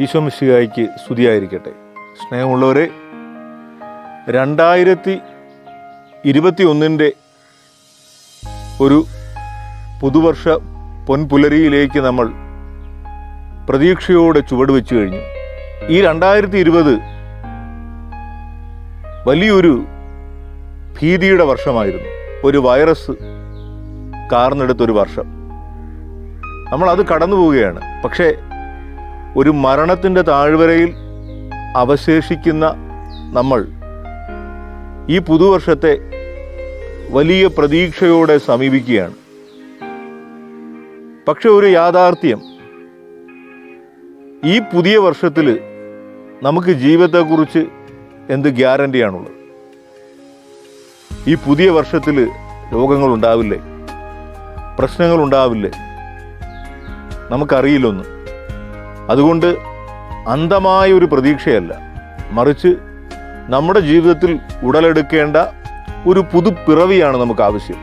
ഈശോ മിശിഹായ്ക്ക് സ്തുതിയായിരിക്കട്ടെ. സ്നേഹമുള്ളവരെ രണ്ടായിരത്തി ഇരുപത്തി ഒന്നിന്റെ ഒരു പുതുവർഷ പൊൻപുലരിയിലേക്ക് നമ്മൾ പ്രതീക്ഷയോടെ ചുവട് വെച്ചു കഴിഞ്ഞു. ഈ രണ്ടായിരത്തി ഇരുപത് വലിയൊരു ഭീതിയുടെ വർഷമായിരുന്നു. ഒരു വൈറസ് കാർന്നെടുത്തൊരു വർഷം. നമ്മൾ അത് കടന്നു പോവുകയാണ് പക്ഷേ ഒരു മരണത്തിന്റെ താഴ്വരയിൽ അവശേഷിക്കുന്ന നമ്മൾ ഈ പുതുവർഷത്തെ വലിയ പ്രതീക്ഷയോടെ സമീപിക്കുകയാണ്. പക്ഷെ ഒരു യാഥാർത്ഥ്യം. ഈ പുതിയ വർഷത്തിൽ നമുക്ക് ജീവിതത്തെക്കുറിച്ച് എന്ത് ഗ്യാരണ്ടിയാണുള്ളത്? ഈ പുതിയ വർഷത്തിൽ രോഗങ്ങളുണ്ടാവില്ലേ? പ്രശ്നങ്ങളുണ്ടാവില്ലേ? നമുക്കറിയില്ലൊന്നും. അതുകൊണ്ട് അന്ധമായ ഒരു പ്രതീക്ഷയല്ല. മറിച്ച് നമ്മുടെ ജീവിതത്തിൽ ഉടലെടുക്കേണ്ട ഒരു പുതുപ്പിറവിയാണ് നമുക്ക് ആവശ്യം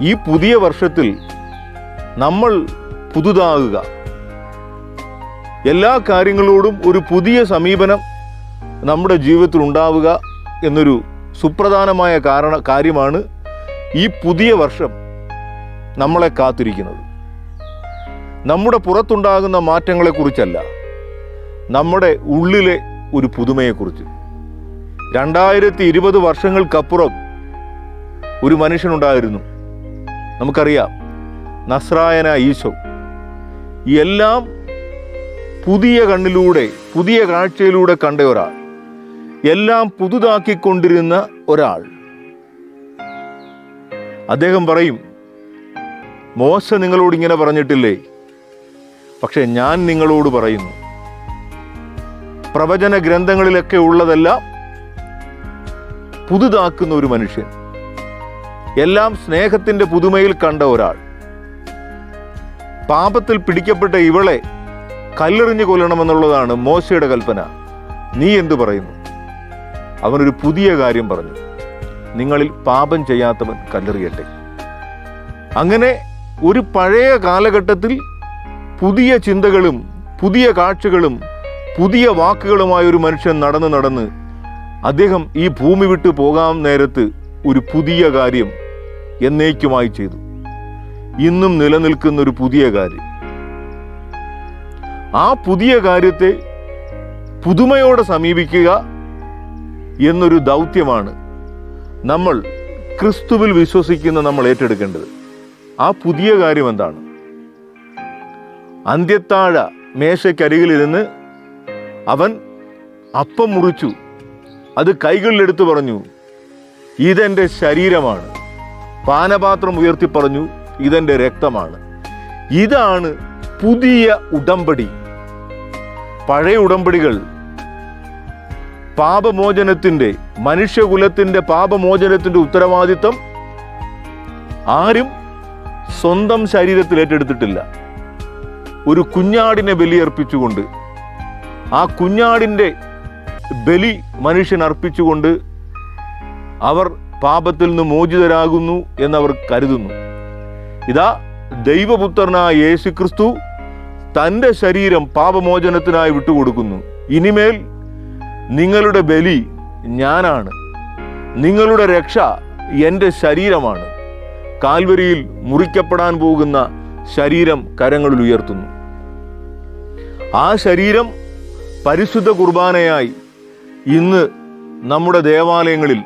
ഈ പുതിയ വർഷത്തിൽ നമ്മൾ പുതുതാകുക. എല്ലാ കാര്യങ്ങളോടും ഒരു പുതിയ സമീപനം നമ്മുടെ ജീവിതത്തിൽ ഉണ്ടാവുക എന്നൊരു സുപ്രധാനമായ കാരണ കാര്യമാണ് ഈ പുതിയ വർഷം നമ്മളെ കാത്തിരിക്കുന്നത്. നമ്മുടെ പുറത്തുണ്ടാകുന്ന മാറ്റങ്ങളെക്കുറിച്ചല്ല നമ്മുടെ ഉള്ളിലെ ഒരു പുതുമയെക്കുറിച്ച്. രണ്ടായിരത്തി ഇരുപത് വർഷങ്ങൾക്കപ്പുറം ഒരു മനുഷ്യനുണ്ടായിരുന്നു. നമുക്കറിയാം നസ്രായന ഈശോ. എല്ലാം പുതിയ കണ്ണിലൂടെ പുതിയ കാഴ്ചയിലൂടെ കണ്ട ഒരാൾ. എല്ലാം പുതുതാക്കിക്കൊണ്ടിരുന്ന ഒരാൾ. അദ്ദേഹം പറയും മോശ നിങ്ങളോട് ഇങ്ങനെ പറഞ്ഞിട്ടില്ലേ? പക്ഷെ ഞാൻ നിങ്ങളോട് പറയുന്നു പ്രവചന ഗ്രന്ഥങ്ങളിലൊക്കെ ഉള്ളതെല്ലാം പുതുതാക്കുന്ന ഒരു മനുഷ്യൻ എല്ലാം സ്നേഹത്തിന്റെ പുതുമയിൽ കണ്ട ഒരാൾ പാപത്തിൽ പിടിക്കപ്പെട്ട ഇവളെ കല്ലെറിഞ്ഞു കൊല്ലണമെന്നുള്ളതാണ് മോശയുടെ കൽപ്പന. നീ എന്തു പറയുന്നു? അവനൊരു പുതിയ കാര്യം പറഞ്ഞു നിങ്ങളിൽ പാപം ചെയ്യാത്തവൻ കല്ലെറിയട്ടെ. അങ്ങനെ ഒരു പഴയ കാലഘട്ടത്തിൽ പുതിയ ചിന്തകളും പുതിയ കാഴ്ചകളും പുതിയ വാക്കുകളുമായ ഒരു മനുഷ്യൻ നടന്ന് നടന്ന് അദ്ദേഹം ഈ ഭൂമി വിട്ടു പോകാൻ നേരത്ത് ഒരു പുതിയ കാര്യം എന്നേക്കുമായി ചെയ്തു. ഇന്നും നിലനിൽക്കുന്ന ഒരു പുതിയ കാര്യം. ആ പുതിയ കാര്യത്തെ പുതുമയോടെ സമീപിക്കുക എന്നൊരു ദൗത്യമാണ് നമ്മൾ ക്രിസ്തുവിൽ വിശ്വസിക്കുന്ന നമ്മൾ ഏറ്റെടുക്കേണ്ടത്. ആ പുതിയ കാര്യം എന്താണ്? അന്ത്യത്താഴ മേശയ്ക്കരികിലിരുന്ന് അവൻ അപ്പം മുറിച്ചു. അത് കൈകളിലെടുത്ത് പറഞ്ഞു ഇതെന്റെ ശരീരമാണ്. പാനപാത്രം ഉയർത്തി പറഞ്ഞു ഇതെന്റെ രക്തമാണ്. ഇതാണ് പുതിയ ഉടമ്പടി. പഴയ ഉടമ്പടികൾ പാപമോചനത്തിന്റെ മനുഷ്യകുലത്തിന്റെ പാപമോചനത്തിന്റെ ഉത്തരവാദിത്വം ആരും സ്വന്തം ശരീരത്തിൽ ഏറ്റെടുത്തിട്ടില്ല. ഒരു കുഞ്ഞാടിനെ ബലിയർപ്പിച്ചുകൊണ്ട് ആ കുഞ്ഞാടിന്റെ ബലി മനുഷ്യൻ അർപ്പിച്ചുകൊണ്ട് അവർ പാപത്തിൽ നിന്ന് മോചിതരാകുന്നു എന്നവർ കരുതുന്നു. ഇതാ ദൈവപുത്രനായ യേശു ക്രിസ്തു തന്റെ ശരീരം പാപമോചനത്തിനായി വിട്ടുകൊടുക്കുന്നു. ഇനിമേൽ നിങ്ങളുടെ ബലി ഞാനാണ്. നിങ്ങളുടെ രക്ഷ എന്റെ ശരീരമാണ്. കാൽവരിയിൽ മുറിക്കപ്പെടാൻ പോകുന്ന ശരീരം കരങ്ങളിൽ ഉയർത്തുന്നു. ആ ശരീരം പരിശുദ്ധ കുർബാനയായി ഇന്ന് നമ്മുടെ ദേവാലയങ്ങളിൽ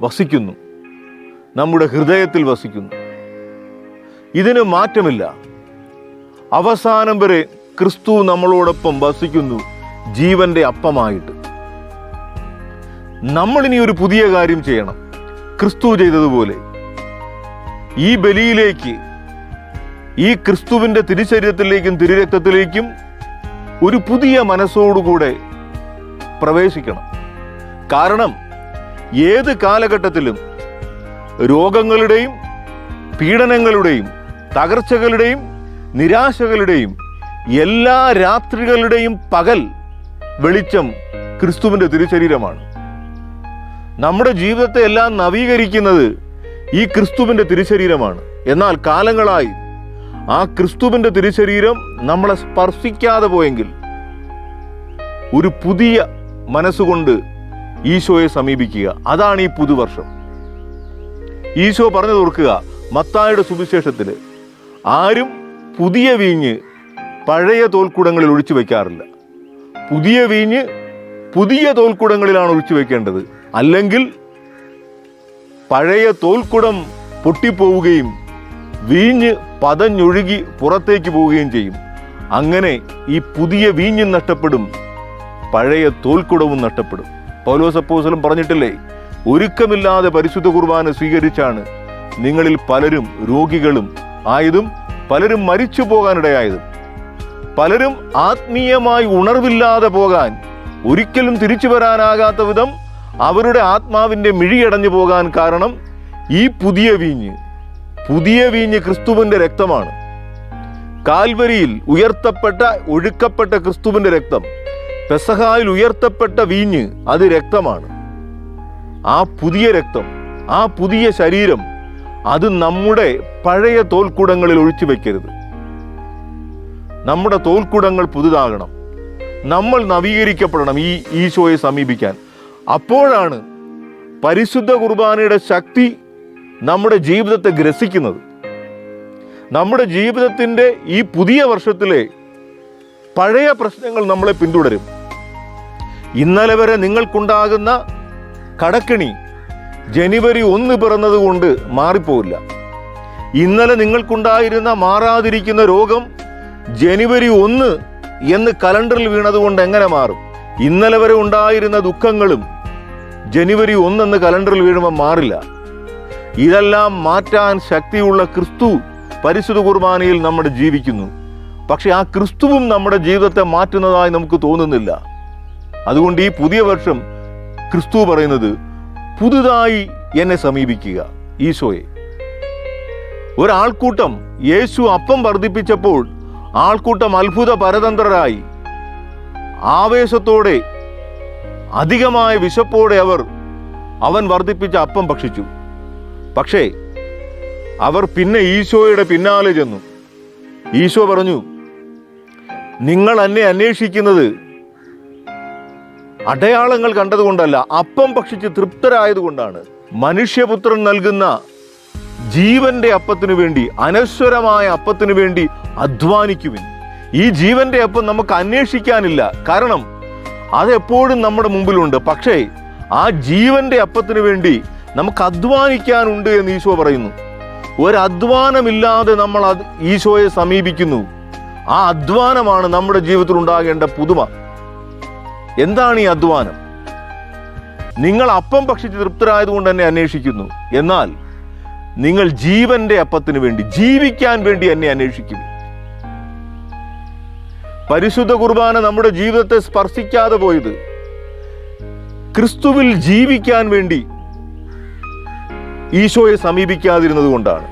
വസിക്കുന്നു. നമ്മുടെ ഹൃദയത്തിൽ വസിക്കുന്നു. ഇതിന് മാറ്റമില്ല. അവസാനം വരെ ക്രിസ്തു നമ്മളോടൊപ്പം വസിക്കുന്നു ജീവന്റെ അപ്പമായിട്ട്. നമ്മളിനി ഒരു പുതിയ കാര്യം ചെയ്യണം. ക്രിസ്തു ചെയ്തതുപോലെ. ഈ ബലിയിലേക്ക് ഈ ക്രിസ്തുവിന്റെ തിരുശരീരത്തിലേക്കും തിരുരക്തത്തിലേക്കും ഒരു പുതിയ മനസ്സോടുകൂടെ പ്രവേശിക്കണം. കാരണം ഏത് കാലഘട്ടത്തിലും രോഗങ്ങളുടെയും പീഡനങ്ങളുടെയും തകർച്ചകളുടെയും നിരാശകളുടെയും എല്ലാ രാത്രികളുടെയും പകൽ വെളിച്ചം ക്രിസ്തുവിന്റെ തിരുശരീരമാണ്. നമ്മുടെ ജീവിതത്തെ എല്ലാം നവീകരിക്കുന്നത് ഈ ക്രിസ്തുവിന്റെ തിരുശരീരമാണ്. എന്നാൽ കാലങ്ങളായി ആ ക്രിസ്തുവിന്റെ തിരുശരീരം നമ്മളെ സ്പർശിക്കാതെ പോയെങ്കിൽ ഒരു പുതിയ മനസ്സുകൊണ്ട് ഈശോയെ സമീപിക്കുക. അതാണ് ഈ പുതുവർഷം. ഈശോ പറഞ്ഞു തുറക്കുക മത്തായുടെ സുവിശേഷത്തിൽ ആരും പുതിയ വീഞ്ഞ് പഴയ തോൽക്കുടങ്ങളിൽ ഒഴിച്ചു വയ്ക്കാറില്ല. പുതിയ വീഞ്ഞ് പുതിയ തോൽക്കുടങ്ങളിലാണ് ഒഴിച്ചു വയ്ക്കേണ്ടത്. അല്ലെങ്കിൽ പഴയ തോൽക്കുടം പൊട്ടിപ്പോവുകയും വീഞ്ഞ് പതഞ്ഞൊഴുകി പുറത്തേക്ക് പോവുകയും ചെയ്യും. അങ്ങനെ ഈ പുതിയ വീഞ്ഞും നഷ്ടപ്പെടും പഴയ തോൽക്കുടവും നഷ്ടപ്പെടും. പൗലോസ് അപ്പോസ്തലൻ പറഞ്ഞിട്ടില്ലേ ഒരുക്കമില്ലാതെ പരിശുദ്ധ കുർബാന സ്വീകരിച്ചാണ് നിങ്ങളിൽ പലരും രോഗികളും ആയതും പലരും മരിച്ചു പോകാനിടയായതും പലരും ആത്മീയമായി ഉണർവില്ലാതെ പോകാൻ ഒരിക്കലും തിരിച്ചു വരാനാകാത്ത വിധം അവരുടെ ആത്മാവിന്റെ മിഴിയടഞ്ഞു പോകാൻ കാരണം ഈ പുതിയ വീഞ്ഞ്. പുതിയ വീഞ്ഞ് ക്രിസ്തുവിന്റെ രക്തമാണ്. കാൽവരിയിൽ ഉയർത്തപ്പെട്ട ഒഴുക്കപ്പെട്ട ക്രിസ്തുവിന്റെ രക്തം പെസഹായിൽ ഉയർത്തപ്പെട്ട വീഞ്ഞ് അത് രക്തമാണ്. ആ പുതിയ രക്തം ആ പുതിയ ശരീരം അത് നമ്മുടെ പഴയ തോൽക്കുടങ്ങളിൽ ഒഴിച്ചു വെക്കരുത്. നമ്മുടെ തോൽക്കുടങ്ങൾ പുതുതാകണം. നമ്മൾ നവീകരിക്കപ്പെടണം ഈ ഈശോയെ സമീപിക്കാൻ. അപ്പോഴാണ് പരിശുദ്ധ കുർബാനയുടെ ശക്തി നമ്മുടെ ജീവിതത്തെ ഗ്രസിക്കുന്നത്. നമ്മുടെ ജീവിതത്തിന്റെ ഈ പുതിയ വർഷത്തിലെ പഴയ പ്രശ്നങ്ങൾ നമ്മളെ പിന്തുടരും. ഇന്നലെ വരെ നിങ്ങൾക്കുണ്ടാകുന്ന കടക്കിണി ജനുവരി ഒന്ന് പിറന്നതുകൊണ്ട് മാറിപ്പോവില്ല. ഇന്നലെ നിങ്ങൾക്കുണ്ടായിരുന്ന മാറാതിരിക്കുന്ന രോഗം ജനുവരി ഒന്ന് എന്ന് കലണ്ടറിൽ വീണതുകൊണ്ട് എങ്ങനെ മാറും? ഇന്നലെ വരെ ഉണ്ടായിരുന്ന ദുഃഖങ്ങളും ജനുവരി ഒന്നെന്ന് കലണ്ടറിൽ വീഴുമ്പോൾ മാറില്ല. ഇതെല്ലാം മാറ്റാൻ ശക്തിയുള്ള ക്രിസ്തു പരിശുദ്ധ കുർബാനയിൽ നമ്മൾ ജീവിക്കുന്നു. പക്ഷെ ആ ക്രിസ്തുവും നമ്മുടെ ജീവിതത്തെ മാറ്റുന്നതായി നമുക്ക് തോന്നുന്നില്ല. അതുകൊണ്ട് ഈ പുതിയ വർഷം ക്രിസ്തു പറയുന്നത് പുതുതായി എന്നെ സമീപിക്കുക. ഈശോയെ. ഒരാൾക്കൂട്ടം യേശു അപ്പം വർദ്ധിപ്പിച്ചപ്പോൾ ആൾക്കൂട്ടം അത്ഭുത പരതന്ത്രരായി. ആവേശത്തോടെ അധികമായ വിശപ്പോടെ അവർ അവൻ വർദ്ധിപ്പിച്ച അപ്പം ഭക്ഷിച്ചു. പക്ഷേ അവർ പിന്നെ ഈശോയുടെ പിന്നാലെ ചെന്നു. ഈശോ പറഞ്ഞു നിങ്ങൾ എന്നെ അന്വേഷിക്കുന്നത് അടയാളങ്ങൾ കണ്ടതുകൊണ്ടല്ല അപ്പം ഭക്ഷിച്ച് തൃപ്തരായതുകൊണ്ടാണ്. മനുഷ്യപുത്രൻ നൽകുന്ന ജീവന്റെ അപ്പത്തിനു വേണ്ടി അനശ്വരമായ അപ്പത്തിനു വേണ്ടി അധ്വാനിക്കുവിൻ. ഈ ജീവന്റെ അപ്പം നമുക്ക് അന്വേഷിക്കാനില്ല. കാരണം അതെപ്പോഴും നമ്മുടെ മുമ്പിലുണ്ട്. പക്ഷേ ആ ജീവന്റെ അപ്പത്തിനു വേണ്ടി നമുക്ക് അധ്വാനിക്കാനുണ്ട് എന്ന് ഈശോ പറയുന്നു. ഒരധ്വാനമില്ലാതെ നമ്മൾ ഈശോയെ സമീപിക്കുന്നു. ആ അധ്വാനമാണ് നമ്മുടെ ജീവിതത്തിൽ ഉണ്ടാകേണ്ട പുതുമ. എന്താണ് ഈ അധ്വാനം? നിങ്ങൾ അപ്പം ഭക്ഷിച്ച് തൃപ്തരായതുകൊണ്ട് തന്നെ അന്വേഷിക്കുന്നു. എന്നാൽ നിങ്ങൾ ജീവന്റെ അപ്പത്തിന് വേണ്ടി ജീവിക്കാൻ വേണ്ടി എന്നെ അന്വേഷിക്കും. പരിശുദ്ധ കുർബാന നമ്മുടെ ജീവിതത്തെ സ്പർശിക്കാതെ പോയത് ക്രിസ്തുവിൽ ജീവിക്കാൻ വേണ്ടി ഈശോയെ സമീപിക്കാതിരുന്നത് കൊണ്ടാണ്.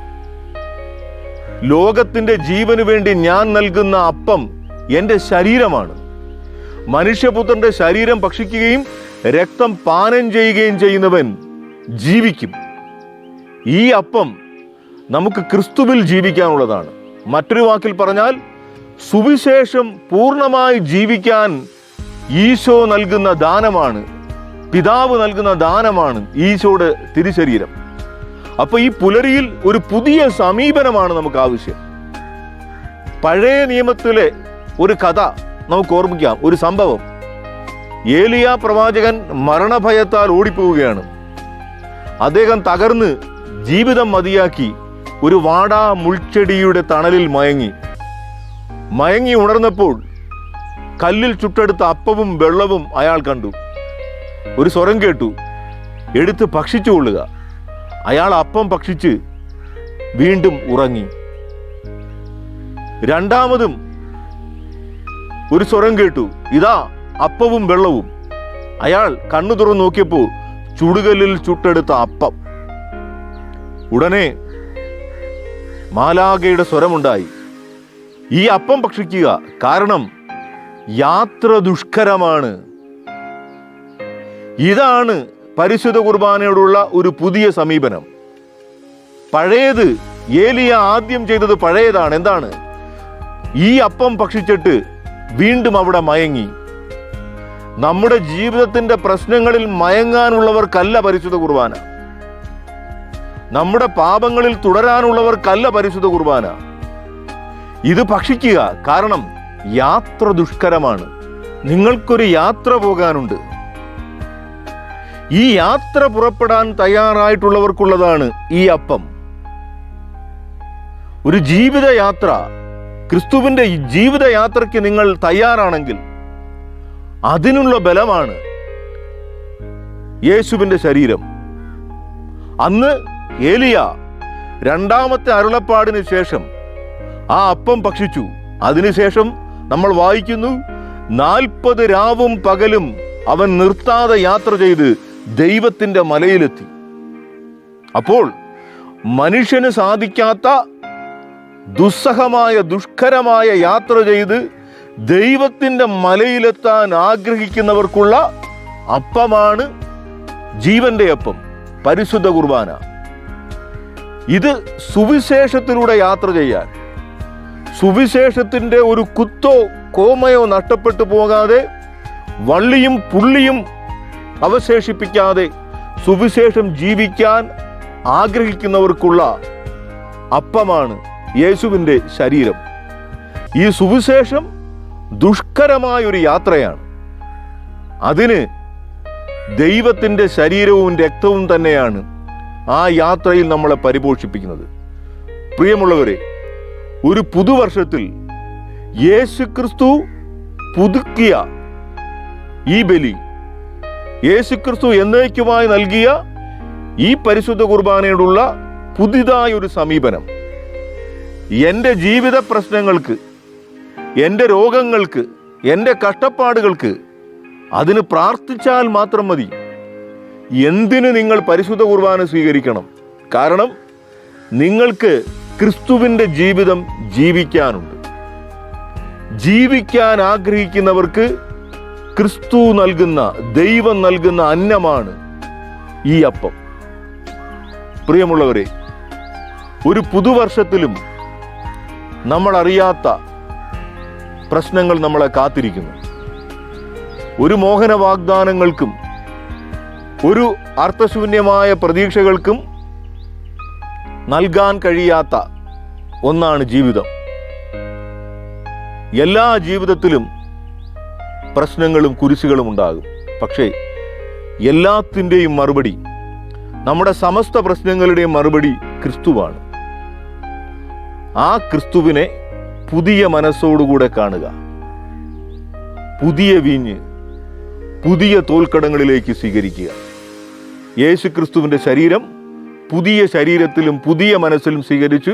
ലോകത്തിന്റെ ജീവന് വേണ്ടി ഞാൻ നൽകുന്ന അപ്പം എന്റെ ശരീരമാണ്. മനുഷ്യപുത്രന്റെ ശരീരം ഭക്ഷിക്കുകയും രക്തം പാനം ചെയ്യുകയും ചെയ്യുന്നവൻ ജീവിക്കും. ഈ അപ്പം നമുക്ക് ക്രിസ്തുവിൽ ജീവിക്കാനുള്ളതാണ്. മറ്റൊരു വാക്കിൽ പറഞ്ഞാൽ സുവിശേഷം പൂർണമായി ജീവിക്കാൻ ഈശോ നൽകുന്ന ദാനമാണ്. പിതാവ് നൽകുന്ന ദാനമാണ് ഈശോയുടെ തിരുശരീരം. അപ്പൊ ഈ പുലരിയിൽ ഒരു പുതിയ സമീപനമാണ് നമുക്ക് ആവശ്യം. പഴയ നിയമത്തിലെ ഒരു കഥ നമുക്ക് ഓർമ്മിക്കാം ഒരു സംഭവം. ഏലിയ പ്രവാചകൻ മരണഭയത്താൽ ഓടിപ്പോവുകയാണ്. അദ്ദേഹം തകർന്ന് ജീവിതം മതിയാക്കി ഒരു വാടാ മുൾച്ചെടിയുടെ തണലിൽ മയങ്ങി. മയങ്ങി ഉണർന്നപ്പോൾ കല്ലിൽ ചുട്ടെടുത്ത അപ്പവും വെള്ളവും അയാൾ കണ്ടു. ഒരു സ്വരം കേട്ടു എടുത്ത് ഭക്ഷിച്ചുകൊള്ളുക. അയാൾ അപ്പം ഭക്ഷിച്ച് വീണ്ടും ഉറങ്ങി. രണ്ടാമതും ഒരു സ്വരം കേട്ടു. ഇതാ അപ്പവും വെള്ളവും. അയാൾ കണ്ണു തുറന്നു നോക്കിയപ്പോൾ ചുടുകല്ലിൽ ചുട്ടെടുത്ത അപ്പം. ഉടനെ മാലാകയുടെ സ്വരമുണ്ടായി. ഈ അപ്പം ഭക്ഷിക്കുക കാരണം യാത്ര ദുഷ്കരമാണ്. ഇതാണ് പരിശുദ്ധ കുർബാനയോടുള്ള ഒരു പുതിയ സമീപനം. പഴയത് ഏലിയ ആദ്യം ചെയ്തത് പഴയതാണ്. എന്താണ്? ഈ അപ്പം ഭക്ഷിച്ചിട്ട് വീണ്ടും അവിടെ മയങ്ങി. നമ്മുടെ ജീവിതത്തിന്റെ പ്രശ്നങ്ങളിൽ മയങ്ങാനുള്ളവർക്കല്ല പരിശുദ്ധ കുർബാന. നമ്മുടെ പാപങ്ങളിൽ തുടരാനുള്ളവർക്കല്ല പരിശുദ്ധ കുർബാന. ഇത് ഭക്ഷിക്കുക കാരണം യാത്ര ദുഷ്കരമാണ്. നിങ്ങൾക്കൊരു യാത്ര പോകാനുണ്ട്. ഈ യാത്ര പുറപ്പെടാൻ തയ്യാറായിട്ടുള്ളവർക്കുള്ളതാണ് ഈ അപ്പം. ഒരു ജീവിതയാത്ര ക്രിസ്തുവിന്റെ ജീവിതയാത്രയ്ക്ക് നിങ്ങൾ തയ്യാറാണെങ്കിൽ അതിനുള്ള ബലമാണ് യേശുവിന്റെ ശരീരം. അന്ന് ഏലിയ രണ്ടാമത്തെ അരുളപ്പാടിന് ശേഷം ആ അപ്പം ഭക്ഷിച്ചു. അതിനുശേഷം നമ്മൾ വായിക്കുന്നു നാൽപ്പത് രാവും പകലും അവൻ നിർത്താതെ യാത്ര ചെയ്ത് ദൈവത്തിന്റെ മലയിലെത്തി. അപ്പോൾ മനുഷ്യന് സാധിക്കാത്ത ദുസ്സഹമായ ദുഷ്കരമായ യാത്ര ചെയ്ത് ദൈവത്തിന്റെ മലയിലെത്താൻ ആഗ്രഹിക്കുന്നവർക്കുള്ള അപ്പമാണ് ജീവന്റെ അപ്പം പരിശുദ്ധ കുർബാന. ഇത് സുവിശേഷത്തിലൂടെ യാത്ര ചെയ്യാൻ. സുവിശേഷത്തിന്റെ ഒരു കുത്തോ കോമയോ നഷ്ടപ്പെട്ടു പോകാതെ വള്ളിയും പുള്ളിയും അവശേഷിപ്പിക്കാതെ സുവിശേഷം ജീവിക്കാൻ ആഗ്രഹിക്കുന്നവർക്കുള്ള അപ്പമാണ് യേശുവിന്റെ ശരീരം. ഈ സുവിശേഷം ദുഷ്കരമായൊരു യാത്രയാണ്. അതിന് ദൈവത്തിന്റെ ശരീരവും രക്തവും തന്നെയാണ് ആ യാത്രയിൽ നമ്മളെ പരിപോഷിപ്പിക്കുന്നത്. പ്രിയമുള്ളവരെ ഒരു പുതുവർഷത്തിൽ യേശു ക്രിസ്തു പുതുക്കിയ ഈ ബലി യേശുക്രിസ്തു എന്നേക്കുമായി നൽകിയ ഈ പരിശുദ്ധ കുർബാനയോടുള്ള പുതിയതായ ഒരു സമീപനം. എന്റെ ജീവിത പ്രശ്നങ്ങൾക്ക് എന്റെ രോഗങ്ങൾക്ക് എന്റെ കഷ്ടപ്പാടുകൾക്ക് അതിന് പ്രാർത്ഥിച്ചാൽ മാത്രം മതി. എന്തിനു നിങ്ങൾ പരിശുദ്ധ കുർബാന സ്വീകരിക്കണം? കാരണം നിങ്ങൾക്ക് ക്രിസ്തുവിന്റെ ജീവിതം ജീവിക്കാനുണ്ട്. ജീവിക്കാൻ ആഗ്രഹിക്കുന്നവർക്ക് ക്രിസ്തു നൽകുന്ന ദൈവം നൽകുന്ന അന്നമാണ് ഈ അപ്പം. പ്രിയമുള്ളവരെ ഒരു പുതുവർഷത്തിലും നമ്മൾ അറിയാത്ത പ്രശ്നങ്ങൾ നമ്മളെ കാത്തിരിക്കുന്നു. ഒരു മോഹന വാഗ്ദാനങ്ങൾക്കും ഒരു അർത്ഥശൂന്യമായ പ്രതീക്ഷകൾക്കും നൽകാൻ കഴിയാത്ത ഒന്നാണ് ജീവിതം. എല്ലാ ജീവിതത്തിലും പ്രശ്നങ്ങളും കുരിശുകളും ഉണ്ടാകും. പക്ഷേ എല്ലാത്തിന്റെയും മറുപടി നമ്മുടെ സമസ്ത പ്രശ്നങ്ങളുടെയും മറുപടി ക്രിസ്തുവാണ്. ആ ക്രിസ്തുവിനെ പുതിയ മനസ്സോടുകൂടെ കാണുക. പുതിയ വീഞ്ഞ് പുതിയ തോൽക്കടങ്ങളിലേക്ക് സ്വീകരിക്കുക. യേശു ക്രിസ്തുവിന്റെ ശരീരം പുതിയ ശരീരത്തിലും പുതിയ മനസ്സിലും സ്വീകരിച്ച്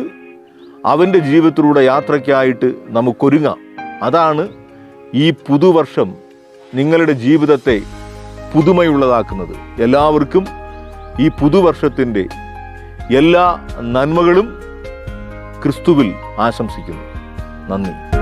അവന്റെ ജീവിതത്തിലൂടെ യാത്രയ്ക്കായിട്ട് നമുക്കൊരുങ്ങാം. അതാണ് ഈ പുതുവർഷം നിങ്ങളുടെ ജീവിതത്തെ പുതുമയുള്ളതാക്കുന്നത്. എല്ലാവർക്കും ഈ പുതുവർഷത്തിന്റെ എല്ലാ നന്മകളും ക്രിസ്തുവിൽ ആശംസിക്കുന്നു. നന്ദി.